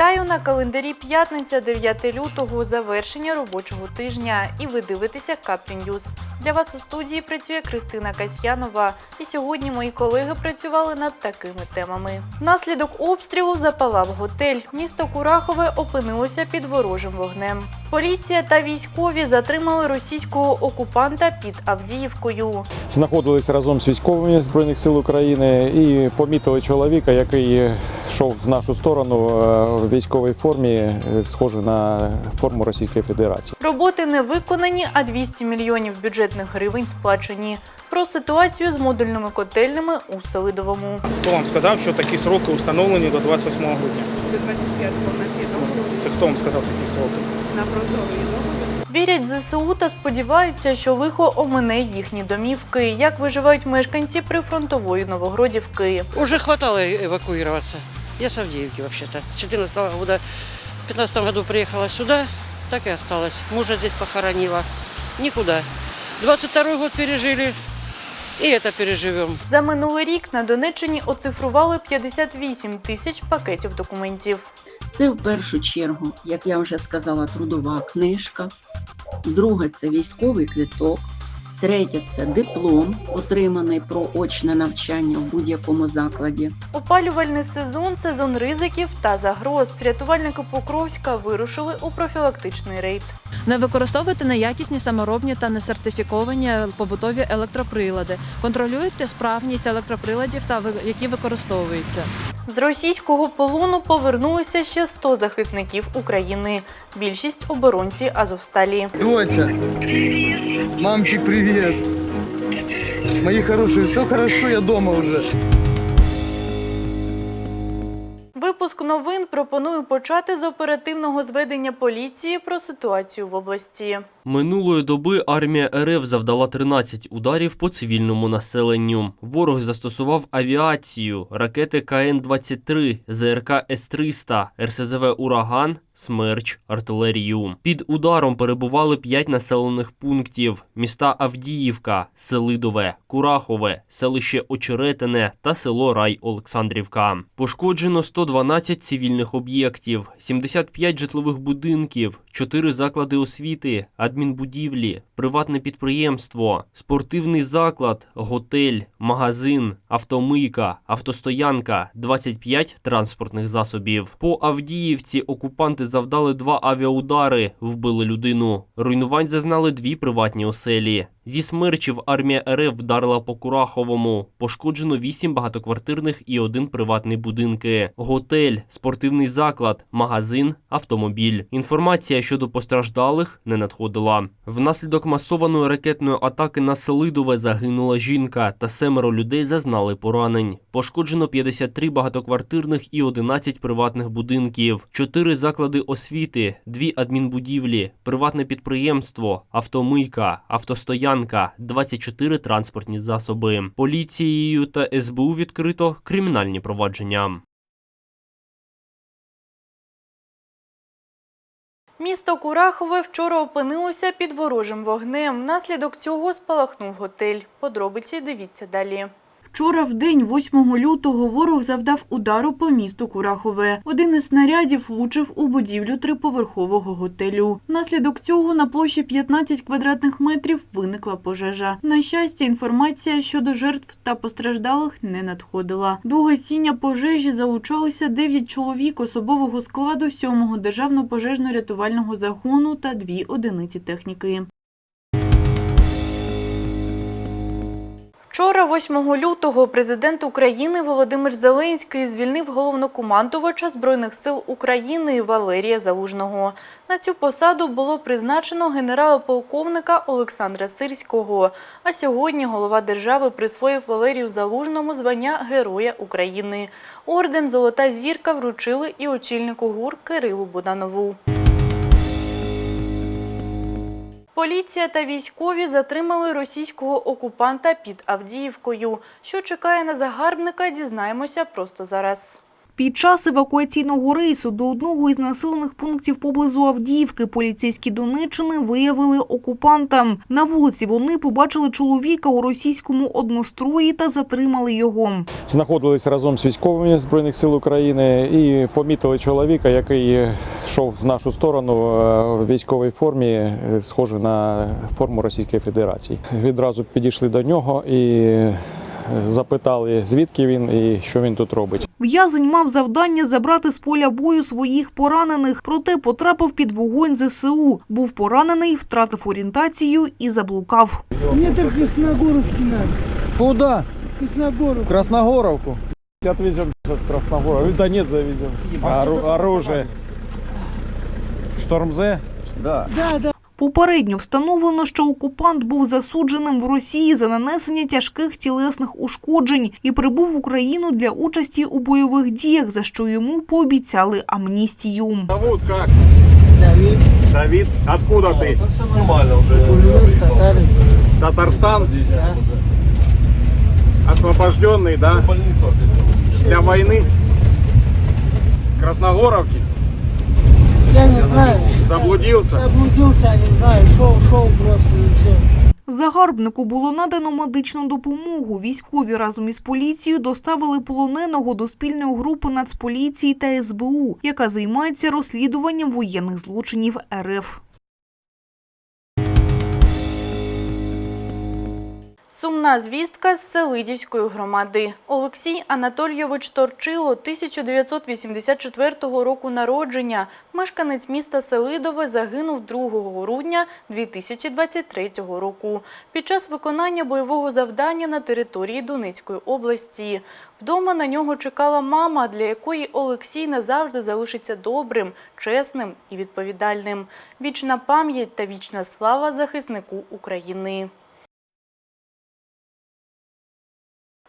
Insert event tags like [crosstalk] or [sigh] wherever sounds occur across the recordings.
Вітаю на календарі п'ятниця 9 лютого, завершення робочого тижня. І ви дивитеся Ньюз. Для вас у студії працює Кристина Касьянова. І сьогодні мої колеги працювали над такими темами. Внаслідок обстрілу запалав готель. Місто Курахове опинилося під ворожим вогнем. Поліція та військові затримали російського окупанта під Авдіївкою. знаходились разом з військовими збройних сил України і помітили чоловіка, який йшов в нашу сторону е, військовій формі, е, на форму Російської Федерації. Роботи не виконані, а 200 мільйонів бюджетних гривень сплачені. Про ситуацію з модульними котельнями у Селидовому. Хто вам сказав, що такі сроки встановлені до 28 грудня? До 25-го у нас є договор Це хто вам сказав такі сроки? на прозорий договор. Вірять в ЗСУ та сподіваються, що лихо омине їхні домівки. Як виживають мешканці прифронтової Новогродівки. Уже хватало эвакуироваться. Я с Авдеевки вообще-то. С 14 года, в 15 году приехала сюда, так и осталась. Мужа здесь похоронила. Никуда. 22 год пережили, и это переживем. За минулий рік на Донеччині оцифрували 58 тисяч пакетів документів. Це в першу чергу, як я вже сказала, трудова книжка. Друге це військовий квиток. Третє це диплом, отриманий про очне навчання в будь-якому закладі. Опалювальний сезон сезон ризиків та загроз. Рятувальники Покровська вирушили у профілактичний рейд. Не використовуйте неякісні саморобні та несертифіковані побутові електроприлади. Контролюйте справність електроприладів, та ви- які використовуються. З російського полону повернулися ще 100 захисників України. Більшість оборонці Азовсталі. Дотя, мамчик, привет. Мои хорошие, все хорошо, я дома уже. Випуск новин пропоную почати з оперативного зведення поліції про ситуацію в області. Минулої доби армія РФ завдала 13 ударів по цивільному населенню. Ворог застосував авіацію, ракети КН-23, ЗРК С-300, РСЗВ «Ураган», «Смерч», артилерію. Під ударом перебували 5 населених пунктів – міста Авдіївка, Селидове, Курахове, селище Очеретине та село Рай-Олександрівка. Пошкоджено 112 цивільних об'єктів, 75 житлових будинків, 4 заклади освіти, адмінбудівлі, приватне підприємство, спортивний заклад, готель, магазин, автомийка, автостоянка, 25 транспортних засобів. По Авдіївці окупанти завдали два авіаудари, вбили людину. Руйнувань зазнали дві приватні оселі. Зі смерчів армія РФ вдарила по Кураховому. Пошкоджено вісім багатоквартирних і один приватний будинки, готель, спортивний заклад, магазин, автомобіль. Інформація щодо постраждалих не надходила. Внаслідок масованої ракетної атаки на Селидове загинула жінка та семеро людей зазнали поранень. Пошкоджено 53 багатоквартирних і 11 приватних будинків, 4 заклади освіти, 2 адмінбудівлі, приватне підприємство, автомийка, автостоянка, 24 транспортні засоби. Поліцією та СБУ відкрито кримінальні провадження. Місто Курахове вчора опинилося під ворожим вогнем. Внаслідок цього спалахнув готель. Подробиці дивіться далі. Вчора в день, 8 лютого, ворог завдав удару по місту Курахове. Один із снарядів влучив у будівлю триповерхового готелю. Внаслідок цього на площі 15 квадратних метрів виникла пожежа. На щастя, інформація щодо жертв та постраждалих не надходила. До гасіння пожежі залучалися 9 чоловік особового складу 7-го державного пожежно-рятувального загону та дві одиниці техніки. Вчора, 8 лютого, президент України Володимир Зеленський звільнив головнокомандувача Збройних сил України Валерія Залужного. На цю посаду було призначено генерала-полковника Олександра Сирського. А сьогодні голова держави присвоїв Валерію Залужному звання Героя України. Орден Золота зірка вручили і очільнику ГУР Кирилу Буданову. Поліція та військові затримали російського окупанта під Авдіївкою. Що чекає на загарбника, дізнаємося просто зараз. Під час евакуаційного рейсу до одного із населених пунктів поблизу Авдіївки поліцейські Донеччини виявили окупанта. На вулиці вони побачили чоловіка у російському однострої та затримали його. Знаходились разом з військовими Збройних сил України і помітили чоловіка, який йшов в нашу сторону е, в військовій формі, е, схожий на форму Російської Федерації. Відразу підійшли до нього і запитали, звідки він і що він тут робить. В'язень мав завдання забрати з поля бою своїх поранених, проте потрапив під вогонь ЗСУ. Був поранений, втратив орієнтацію і заблукав. Метр Красногоровки надо. Куда? Красногоров. Красногоровку. Отвезем сейчас в Красногоров. Донец завезем. оружие. Штормзе? Да. Да, да. Попередньо встановлено, що окупант був засудженим в Росії за нанесення тяжких тілесних ушкоджень і прибув в Україну для участі у бойових діях, за що йому пообіцяли амністію. Зовут как? Давид. Давид. Откуда ты? Все нормально уже. Татарстан? Освобожденный, да? Для войны? С Красногоровки? Я не знаю. Заблудился? Облудился, не знаю. Шел, шел просто и все. Загарбнику було надано медичну допомогу. Військові разом із поліцією доставили полоненого до спільної групи Нацполіції та СБУ, яка займається розслідуванням воєнних злочинів РФ. Сумна звістка з Селидівської громади. Олексій Анатолійович Торчило, 1984 року народження, мешканець міста Селидове, загинув 2 грудня 2023 року під час виконання бойового завдання на території Донецької області. Вдома на нього чекала мама, для якої Олексій назавжди залишиться добрим, чесним і відповідальним. Вічна пам'ять та вічна слава захиснику України.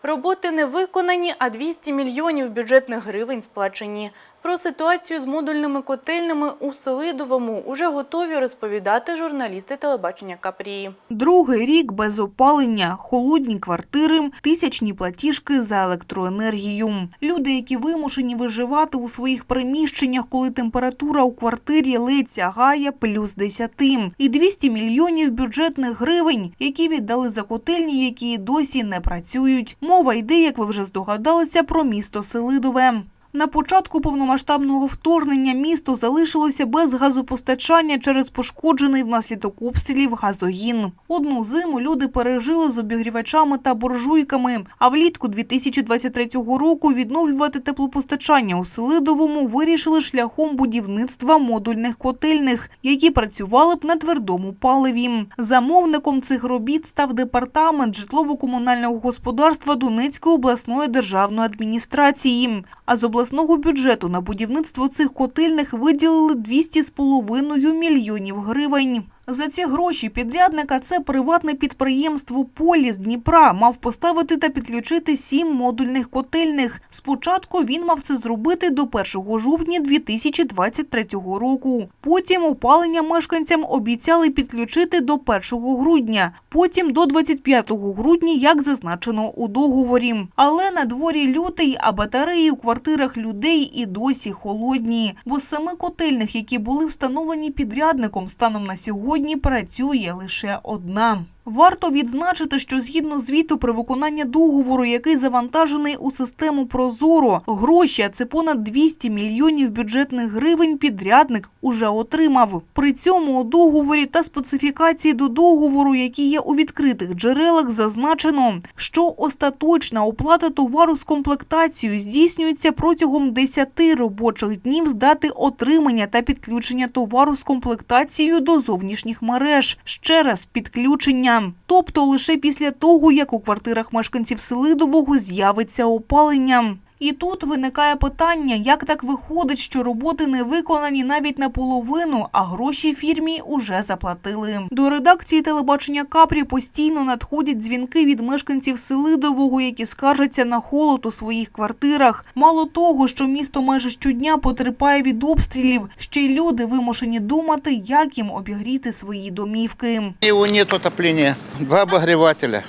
Роботи не виконані, а 200 мільйонів бюджетних гривень сплачені. Про ситуацію з модульними котельнями у Селидовому уже готові розповідати журналісти телебачення Капрії. Другий рік без опалення, холодні квартири, тисячні платіжки за електроенергію. Люди, які вимушені виживати у своїх приміщеннях, коли температура у квартирі ледь сягає плюс 10. І 200 мільйонів бюджетних гривень, які віддали за котельні, які досі не працюють. Мова йде, як ви вже здогадалися, про місто Селидове. На початку повномасштабного вторгнення місто залишилося без газопостачання через пошкоджений внаслідок обстрілів газогін. Одну зиму люди пережили з обігрівачами та буржуйками, а влітку 2023 року відновлювати теплопостачання у Селидовому вирішили шляхом будівництва модульних котельних, які працювали б на твердому паливі. Замовником цих робіт став департамент житлово-комунального господарства Донецької обласної державної адміністрації. А з обласного бюджету на будівництво цих котельних виділили 200,5 мільйонів гривень. За ці гроші підрядника це приватне підприємство Поліс Дніпра мав поставити та підключити сім модульних котельних. Спочатку він мав це зробити до 1 жовтня 2023 року. Потім опалення мешканцям обіцяли підключити до 1 грудня, потім до 25 грудня, як зазначено у договорі. Але на дворі лютий, а батареї у квартирах людей і досі холодні. Бо семи котельних, які були встановлені підрядником, станом на сьогодні працює лише одна. Варто відзначити, що згідно звіту при виконанні договору, який завантажений у систему Прозоро, гроші, а це понад 200 мільйонів бюджетних гривень, підрядник уже отримав. При цьому у договорі та специфікації до договору, які є у відкритих джерелах, зазначено, що остаточна оплата товару з комплектацією здійснюється протягом 10 робочих днів з дати отримання та підключення товару з комплектацією до зовнішніх мереж. Ще раз підключення. Тобто лише після того, як у квартирах мешканців Селидового з'явиться опалення. І тут виникає питання, як так виходить, що роботи не виконані навіть наполовину, а гроші фірмі уже заплатили. До редакції телебачення Капрі постійно надходять дзвінки від мешканців Селидового, які скаржаться на холод у своїх квартирах. Мало того, що місто майже щодня потерпає від обстрілів, ще й люди вимушені думати, як їм обігріти свої домівки. Его нет отопления. Два обогревателя.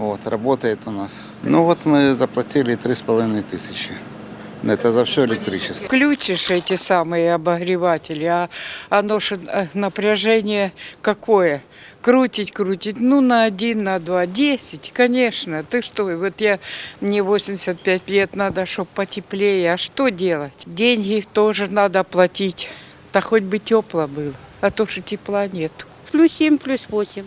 Вот, работает у нас. Ну вот мы заплатили три с половиной тысячи. Это за все электричество. Включишь эти самые обогреватели, а оно же э, напряжение какое? Крутить, крутить, ну на один, на два, десять, конечно. Ты что, вот я, мне 85 лет, надо, чтобы потеплее, а что делать? Деньги тоже надо платить, да хоть бы тепло было, а то что тепла нет. Плюс 7, плюс 8.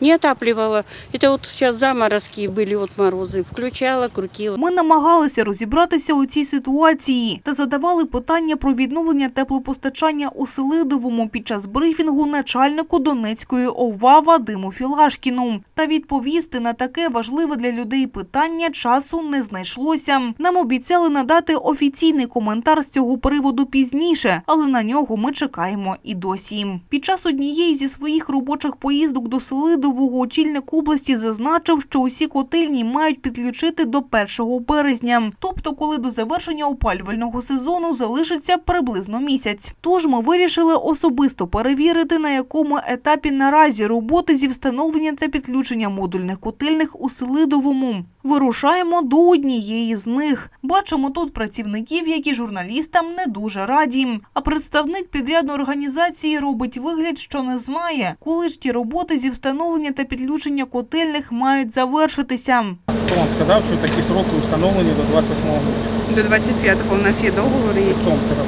Не отапливала. Это вот сейчас заморозки были, вот морозы. Включала, крутила. Ми намагалися розібратися у цій ситуації та задавали питання про відновлення теплопостачання у Селидовому під час брифінгу начальнику Донецької ОВА Вадиму Філашкіну. Та відповісти на таке важливе для людей питання часу не знайшлося. Нам обіцяли надати офіційний коментар з цього приводу пізніше, але на нього ми чекаємо і досі. Під час однієї зі своїх робочих поїздок до Селидового очільник області зазначив, що усі котельні мають підключити до 1 березня, тобто коли до завершення опалювального сезону залишиться приблизно місяць. Тож ми вирішили особисто перевірити, на якому етапі наразі роботи зі встановлення та підключення модульних котельних у Селидовому. Вирушаємо до однієї з них. Бачимо тут працівників, які журналістам не дуже раді. А представник підрядної організації робить вигляд, що не знає, коли ж ті роботи зі встановлення та підключення котельних мають завершитися. Хто вам сказав, що такі сроки встановлені до 28 грудня? До 25-го у нас є договор, Це хто вам сказав?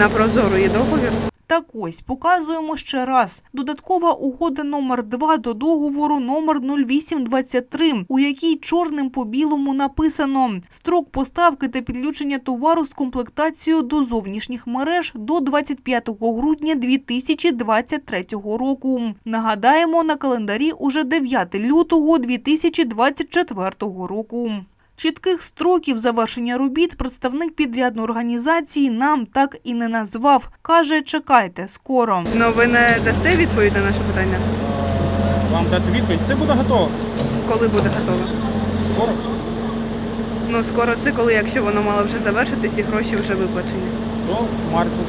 На прозору є договір. Так ось показуємо ще раз. Додаткова угода номер 2 до договору номер 0823, у якій чорним по білому написано строк поставки та підключення товару з комплектацією до зовнішніх мереж до 25 грудня 2023 року. Нагадаємо, на календарі уже 9 лютого 2024 року. Чітких строків завершення робіт представник підрядної організації нам так і не назвав. Каже, чекайте скоро. Ну ви не дасте відповідь на наше питання? Е, Вам дати відповідь, це буде готово. Коли буде готово? Скоро. Ну скоро це коли, якщо воно мало вже завершитись і гроші вже виплачені. До марту.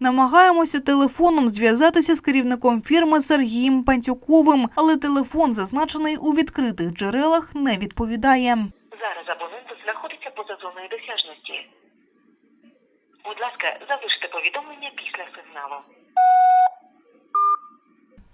Намагаємося телефоном зв'язатися з керівником фірми Сергієм Пантюковим, але телефон, зазначений у відкритих джерелах, не відповідає. Зараз абонент знаходиться поза зоною досяжності. Будь ласка, залиште повідомлення після сигналу.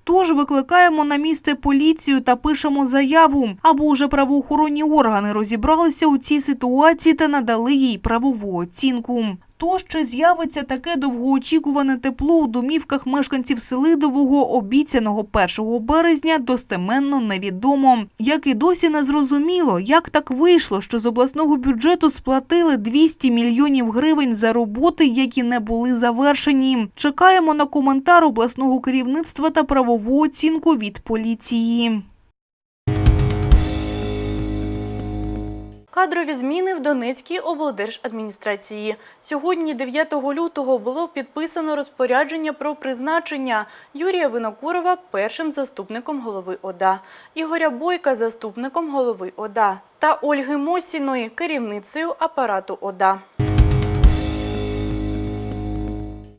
Тож викликаємо на місце поліцію та пишемо заяву, аби уже правоохоронні органи розібралися у цій ситуації та надали їй правову оцінку. То, що з'явиться таке довгоочікуване тепло у домівках мешканців Селидового, обіцяного 1 березня, достеменно невідомо. Як і досі не зрозуміло, як так вийшло, що з обласного бюджету сплатили 200 мільйонів гривень за роботи, які не були завершені. Чекаємо на коментар обласного керівництва та правову оцінку від поліції. Кадрові зміни в Донецькій облдержадміністрації. Сьогодні, 9 лютого, було підписано розпорядження про призначення Юрія Винокурова першим заступником голови ОДА, Ігоря Бойка заступником голови ОДА та Ольги Мосіної керівницею апарату ОДА.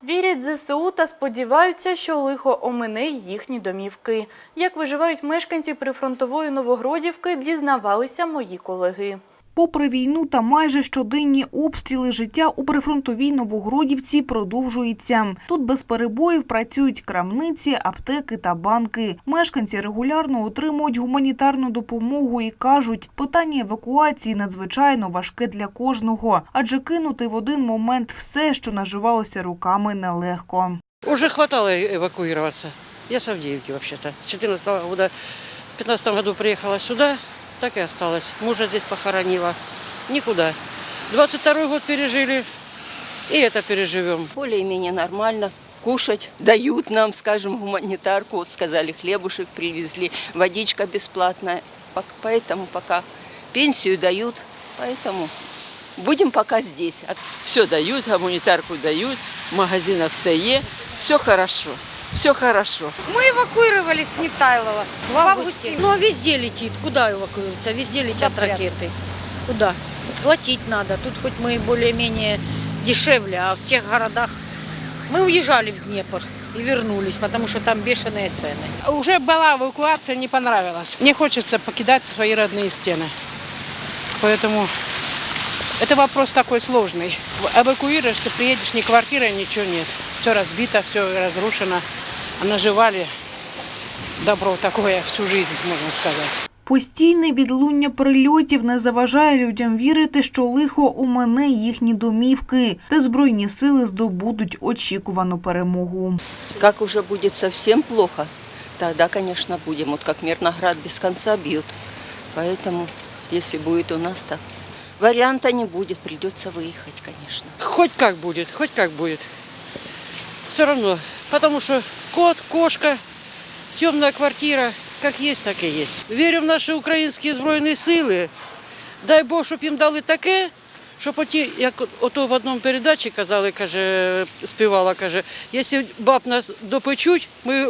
Вірять ЗСУ та сподіваються, що лихо омине їхні домівки. Як виживають мешканці прифронтової Новогродівки, дізнавалися мої колеги. Попри війну та майже щоденні обстріли, життя у прифронтовій Новогродівці продовжується. Тут без перебоїв працюють крамниці, аптеки та банки. Мешканці регулярно отримують гуманітарну допомогу і кажуть, питання евакуації надзвичайно важке для кожного, адже кинути в один момент все, що наживалося руками, нелегко. Уже хватало эвакуироваться. Я с Авдеевки вообще-то. С 14 года, в 15 году приехала сюда, так и осталась. Мужа здесь похоронила. Никуда. 22 год пережили, и это переживем. Более-менее нормально. Кушать дают нам, скажем, гуманитарку. Вот сказали, хлебушек привезли, водичка бесплатная. Поэтому пока пенсию дают, поэтому будем пока здесь. Все дают, гуманитарку дают, в магазинах все є, все хорошо, все хорошо. Мы эвакуировались с Нетайлова в августе. Ну а везде летит. Куда эвакуироваться? Везде летят Да, ракеты. Куда? Платить надо. Тут хоть мы более-менее дешевле, а в тех городах мы уезжали в Днепр и вернулись, потому что там бешеные цены. Уже была эвакуация, не понравилась. Не хочется покидать свои родные стены. Поэтому Это вопрос такой сложный. Эвакуируешься, приедешь, ни квартиры, ничего нет. Все разбито, все разрушено. А наживали добро такое всю жизнь, можно сказать. Постійне відлуння прильотів не заважає людям вірити, що лихо у мене їхні домівки, та збройні сили здобудуть очікувану перемогу. Как уже будет совсем плохо, тогда, конечно, будем. Вот как Мирноград без конца бьют. Поэтому, если будет у нас так, варианта не будет, придется выехать, конечно. Хоть как будет, хоть как будет. Все равно Потому что кот, кошка, съемная квартира, как есть, так и есть. Вірю в наші українські збройні сили. Дай Бог, щоб їм дали таке, щоб оті, як ото в одному передачі казали, каже, співала, каже, якщо баб нас допечуть, ми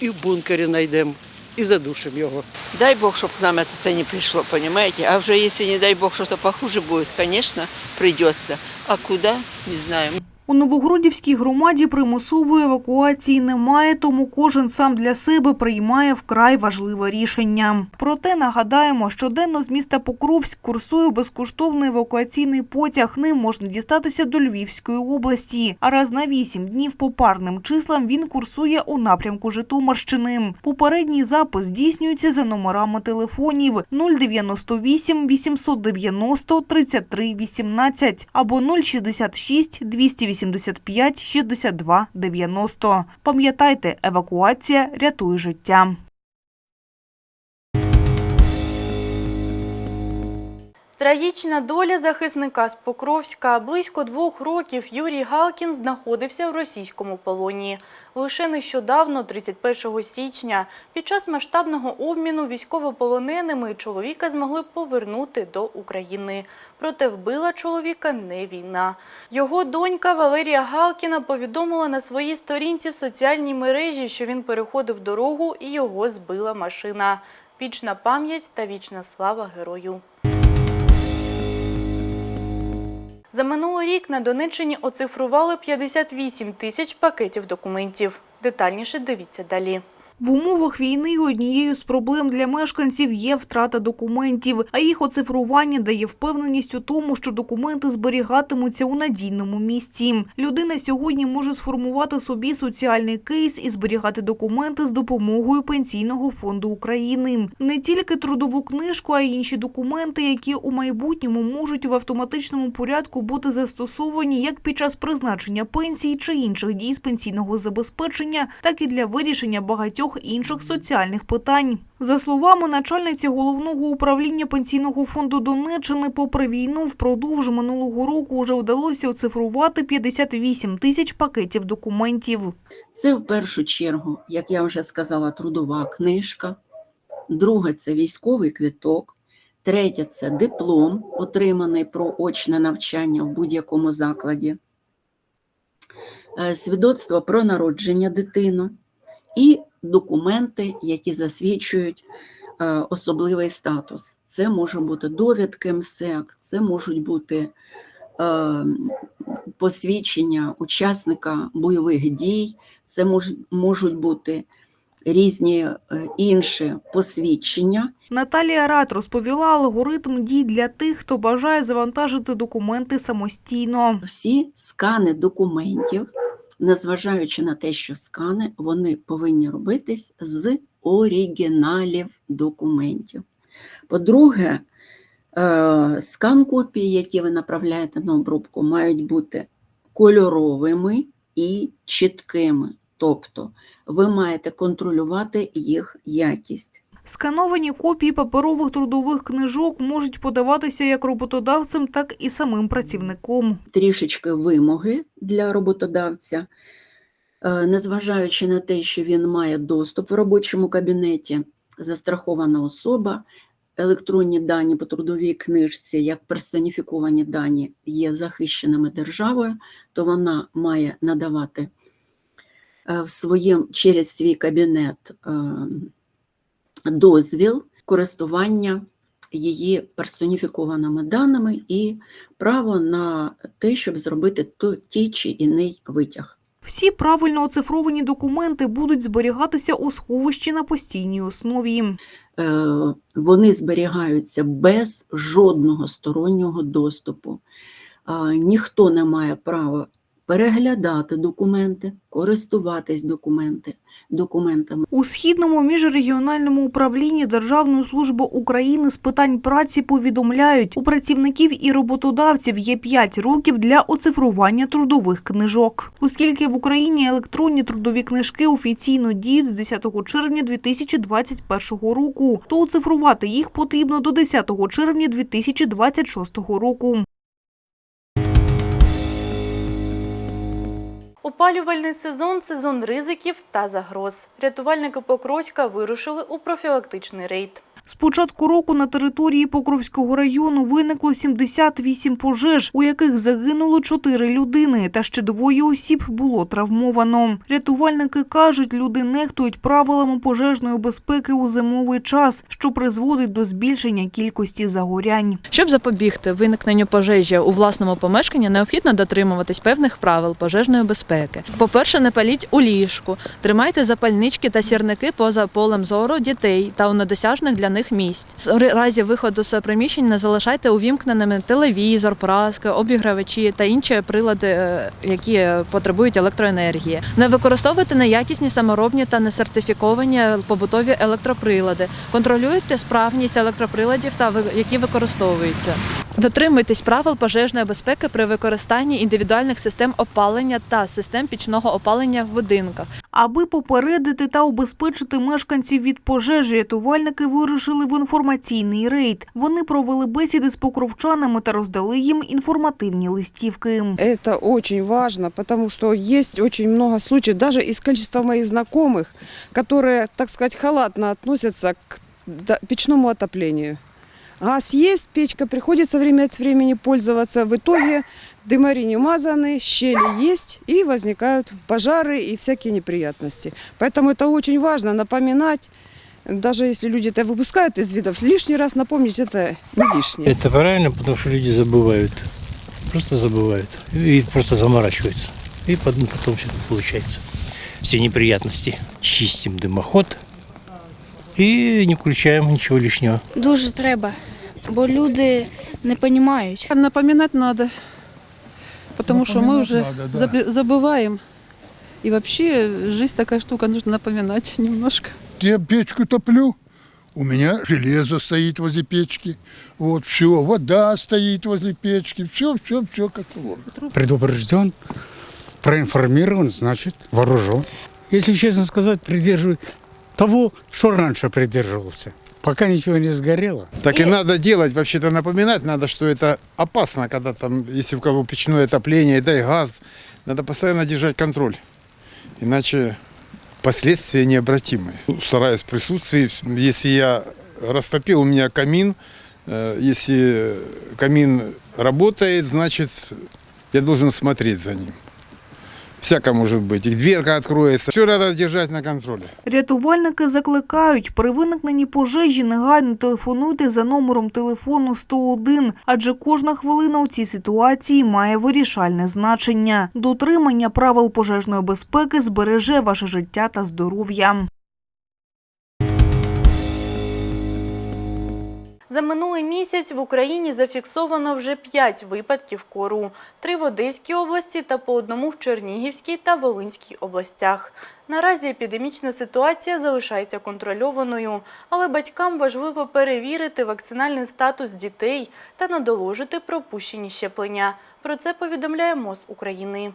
і в бункері знайдемо і задушимо його. Дай Бог, чтобы к нам это все не пришло, понимаете? А уже если, не дай Бог, что-то похуже будет, конечно, придется. А куда? Не знаю. У Новогродівській громаді примусової евакуації немає, тому кожен сам для себе приймає вкрай важливе рішення. Проте нагадаємо, щоденно з міста Покровськ курсує безкоштовний евакуаційний потяг. Ним можна дістатися до Львівської області. А раз на вісім днів по парним числам він курсує у напрямку Житомирщини. Попередній запис здійснюється за номерами телефонів 098 890 33 18 або 066 285 62 90. Пам'ятайте, евакуація рятує життя. Трагічна доля захисника з Покровська. Близько двох років Юрій Галкін знаходився в російському полоні. Лише нещодавно, 31 січня, під час масштабного обміну військовополоненими чоловіка змогли повернути до України. Проте вбила чоловіка не війна. Його донька Валерія Галкіна повідомила на своїй сторінці в соціальній мережі, що він переходив дорогу і його збила машина. Вічна пам'ять та вічна слава герою. За минулий рік на Донеччині оцифрували 58 тисяч пакетів документів. Детальніше дивіться далі. В умовах війни однією з проблем для мешканців є втрата документів, а їх оцифрування дає впевненість у тому, що документи зберігатимуться у надійному місці. Людина сьогодні може сформувати собі соціальний кейс і зберігати документи з допомогою Пенсійного фонду України. Не тільки трудову книжку, а й інші документи, які у майбутньому можуть в автоматичному порядку бути застосовані як під час призначення пенсії чи інших дій з пенсійного забезпечення, так і для вирішення багатьох інших соціальних питань. За словами начальниці головного управління пенсійного фонду Донеччини, попри війну, впродовж минулого року вже вдалося оцифрувати 58 тисяч пакетів документів. Це в першу чергу, як я вже сказала, трудова книжка. Друге це військовий квиток. Третє це диплом, отриманий про очне навчання в будь-якому закладі. Е, Свідоцтво про народження дитини і документи, які засвідчують е, особливий статус. Це може бути довідки МСЕК, це можуть бути е, посвідчення учасника бойових дій, це мож, можуть бути різні е, інші посвідчення. Наталія Рад розповіла алгоритм дій для тих, хто бажає завантажити документи самостійно. Всі скани документів, незважаючи на те, що скани, вони повинні робитись з оригіналів документів. По-друге, е, скан копії, які ви направляєте на обробку, мають бути кольоровими і чіткими. Тобто ви маєте контролювати їх якість. Скановані копії паперових трудових книжок можуть подаватися як роботодавцем, так і самим працівником. Трішечки вимоги для роботодавця, Е, незважаючи на те, що він має доступ в робочому кабінеті, застрахована особа, електронні дані по трудовій книжці, як персоніфіковані дані, є захищеними державою, то вона має надавати е, в своєм, через свій кабінет е, дозвіл користування її персоніфікованими даними і право на те, щоб зробити то- ті чи іний витяг. Всі правильно оцифровані документи будуть зберігатися у сховищі на постійній основі. Е, Вони зберігаються без жодного стороннього доступу. Ніхто не має права переглядати документи, користуватись документи, документами. У східному міжрегіональному управлінні Державної служби України з питань праці повідомляють, у працівників і роботодавців є 5 років для оцифрування трудових книжок. Оскільки в Україні електронні трудові книжки офіційно діють з 10 червня 2021 року, то оцифрувати їх потрібно до 10 червня 2026 року. Опалювальний сезон сезон ризиків та загроз. Рятувальники Покровська вирушили у профілактичний рейд. З початку року на території Покровського району виникло 78 пожеж, у яких загинуло 4 людини, та ще двоє осіб було травмовано. Рятувальники кажуть, люди нехтують правилами пожежної безпеки у зимовий час, що призводить до збільшення кількості загорянь. Щоб запобігти виникненню пожежі у власному помешканні, необхідно дотримуватись певних правил пожежної безпеки. По-перше, не паліть у ліжку, тримайте запальнички та сірники поза полем зору дітей та у недосяжних для них місць. У разі виходу з приміщень не залишайте увімкненими телевізор, праски, обігравачі та інші прилади, е, які потребують електроенергії. Не використовуйте неякісні саморобні та несертифіковані побутові електроприлади. Контролюйте справність електроприладів, та які використовуються. Дотримуйтесь правил пожежної безпеки при використанні індивідуальних систем опалення та систем пічного опалення в будинках. Аби попередити та убезпечити мешканців від пожежі, рятувальники вирушили в інформаційний рейд. Вони провели бесіди з покровчанами та роздали їм інформативні листівки. Это очень важно, потому что есть очень много случаев, даже из количества моих знакомых, которые, так сказать, халатно относятся к до- печному отоплению. Газ есть, печка, приходится время от времени пользоваться. В итоге дымари не мазаны, щели есть, и возникают пожары и всякие неприятности. Поэтому это очень важно напоминать, даже если люди это выпускают из видов, лишний раз напомнить это не лишнее. Это правильно, потому что люди забывают. Просто забывают. И просто заморачиваются. И потом, потом все получается. Все неприятности. Чистим дымоход и не включаем ничего лишнего. Дуже треба, бо люди не розуміють. Напоминать надо, потому что мы уже надо, да. забы- забываем. И вообще жизнь такая штука, нужно напоминать [laughs] немножко. Я печку топлю, у меня железо стоит возле печки, вот все, вода стоит возле печки, все, все, все как положено. предупрежден, проинформирован, значит вооружен. Если честно сказать, придерживаюсь того, что раньше придерживался. Пока ничего не сгорело. Так и надо делать, вообще-то напоминать надо, что это опасно, когда там, если у кого печное отопление, да и газ, надо постоянно держать контроль. Иначе последствия необратимые. Стараюсь в присутствии, если я растопил, у меня камин, э, если камин работает, значит, я должен смотреть за ним. Всяко може бути. и дверка відкриється. Все треба тримати на контролі. Рятувальники закликають, при виникненні пожежі негайно телефонуйте за номером телефону 101, адже кожна хвилина у цій ситуації має вирішальне значення. Дотримання правил пожежної безпеки збереже ваше життя та здоров'я. За минулий місяць в Україні зафіксовано вже 5 випадків кору. Три в Одеській області та по одному в Чернігівській та Волинській областях. Наразі епідемічна ситуація залишається контрольованою, але батькам важливо перевірити вакцинальний статус дітей та надоложити пропущені щеплення. Про це повідомляє МОЗ України.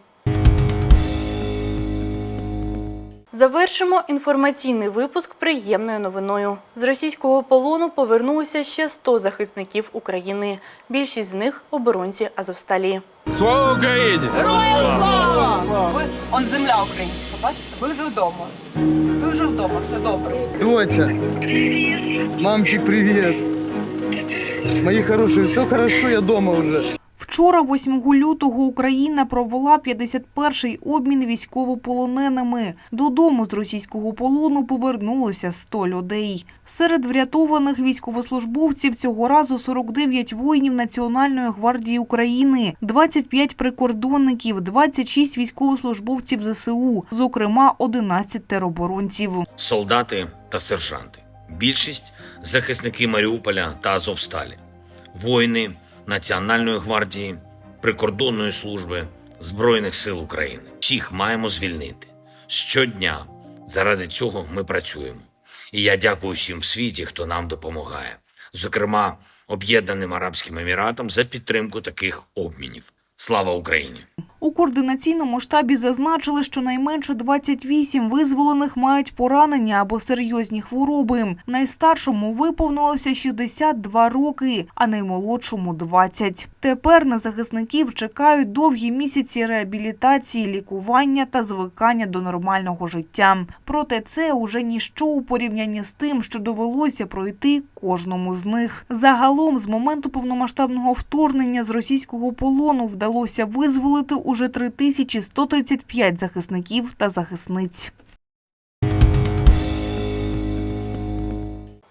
Завершимо інформаційний випуск приємною новиною. З російського полону повернулися ще 100 захисників України. Більшість з них – оборонці Азовсталі. Слава Україні! Героям слава! Ви, он земля українська, бачите? Ви вже вдома. Ви вже вдома, все добре. Дотя, мамчик, привет. Мои хорошие, все хорошо, я дома уже. Вчора, 8 лютого, Україна провела 51-й обмін військовополоненими. Додому з російського полону повернулося 100 людей. Серед врятованих військовослужбовців цього разу 49 воїнів Національної гвардії України, 25 прикордонників, 26 військовослужбовців ЗСУ, зокрема 11 тероборонців. солдати та сержанти. Більшість захисники Маріуполя та Азовсталі, воїни Національної гвардії, прикордонної служби Збройних сил України. Всіх маємо звільнити. Щодня заради цього ми працюємо. І я дякую всім в світі, хто нам допомагає, зокрема Об'єднаним Арабським Еміратам за підтримку таких обмінів. Слава Україні! У координаційному штабі зазначили, що найменше 28 визволених мають поранення або серйозні хвороби. Найстаршому виповнилося 62 роки, а наймолодшому – 20. Тепер на захисників чекають довгі місяці реабілітації, лікування та звикання до нормального життя. Проте це уже ніщо у порівнянні з тим, що довелося пройти кожному з них. Загалом, з моменту повномасштабного вторгнення з російського полону вдалося визволити уже 3135 захисників та захисниць.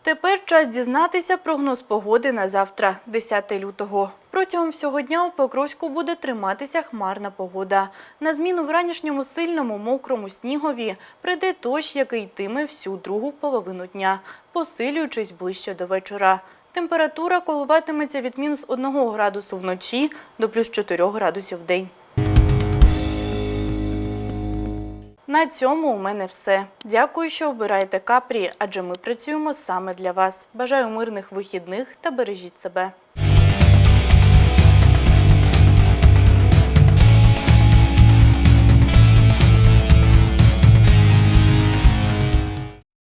Тепер час дізнатися прогноз погоди на завтра, 10 лютого. Протягом всього дня у Покровську буде триматися хмарна погода. На зміну вранішньому сильному мокрому снігові прийде дощ, який йтиме всю другу половину дня, посилюючись ближче до вечора. Температура коливатиметься від мінус 1 градусу вночі до плюс 4 градусів в день. На цьому у мене все. Дякую, що обираєте капрі, адже ми працюємо саме для вас. Бажаю мирних вихідних та бережіть себе.